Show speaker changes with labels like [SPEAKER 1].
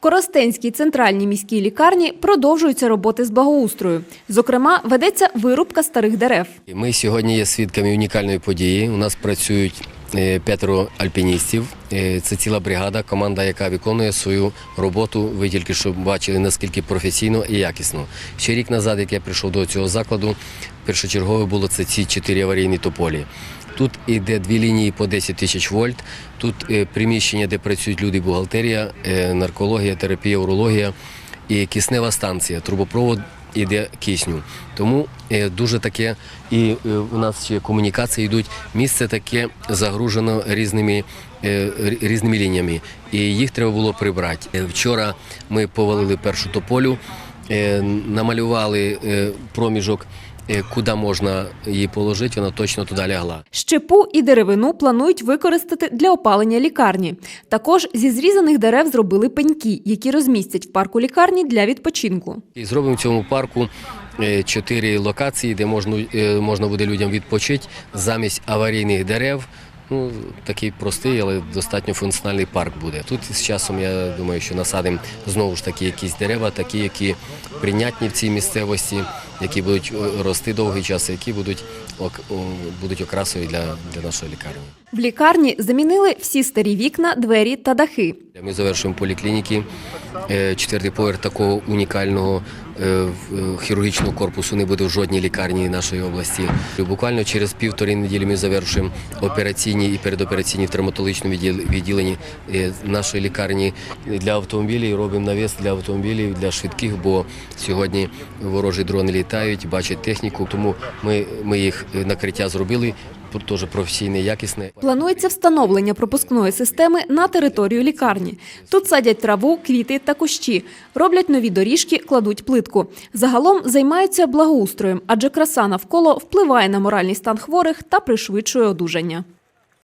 [SPEAKER 1] Коростенській центральній міській лікарні продовжуються роботи з благоустрою. Зокрема, ведеться вирубка старих дерев.
[SPEAKER 2] Ми сьогодні є свідками унікальної події. У нас працюють п'ятеро альпіністів. Е, Це ціла бригада, команда, яка виконує свою роботу. Ви тільки що бачили наскільки професійно і якісно. Ще рік назад, як я прийшов до цього закладу, першочергове було це ці чотири аварійні тополі. Тут іде дві лінії по 10 тисяч вольт. Тут е, приміщення, де працюють люди, бухгалтерія, е, наркологія, терапія, урологія і киснева станція, трубопровод іде кисню. Тому е, дуже таке, і е, у нас ще комунікації йдуть. Місце таке загружено різними, е, різними лініями, і їх треба було прибрати. Вчора ми повалили першу тополю, намалювали е, проміжок, е, куди можна її положити, вона точно туди лягла.
[SPEAKER 1] Щепу і деревину планують використати для опалення лікарні. Також зі зрізаних дерев зробили пеньки, які розмістять в парку лікарні для відпочинку.
[SPEAKER 2] І зробимо в цьому парку е, чотири локації, де можна, е, можна буде людям відпочити замість аварійних дерев. Ну, такий простий, але достатньо функціональний парк буде. Тут з часом я думаю, що насадимо знову ж таки якісь дерева, такі, які прийнятні в цій місцевості, які будуть е, рости довгий час, які будуть, будуть окрасою для, для нашої лікарні.
[SPEAKER 1] В лікарні замінили всі старі вікна, двері та дахи.
[SPEAKER 2] Ми завершуємо поліклініки. Е, Четвертий поверх такого унікального е, хірургічного корпусу не буде в жодній лікарні нашої області. Буквально через півтори неділі ми завершуємо операційні і передопераційні в травматологічному відділ- відділенні нашої лікарні для автомобілів. Робимо навіс для автомобілів, для швидких, бо сьогодні ворожі дрони літають, бачать техніку. Тому ми, ми їх е, накриття зробили. Теж професійне, якісне.
[SPEAKER 1] Планується встановлення пропускної системи на територію лікарні. Тут садять траву, квіти та кущі, роблять нові доріжки, кладуть плитку. Загалом займаються благоустроєм, адже краса навколо впливає на моральний стан хворих та пришвидшує одужання.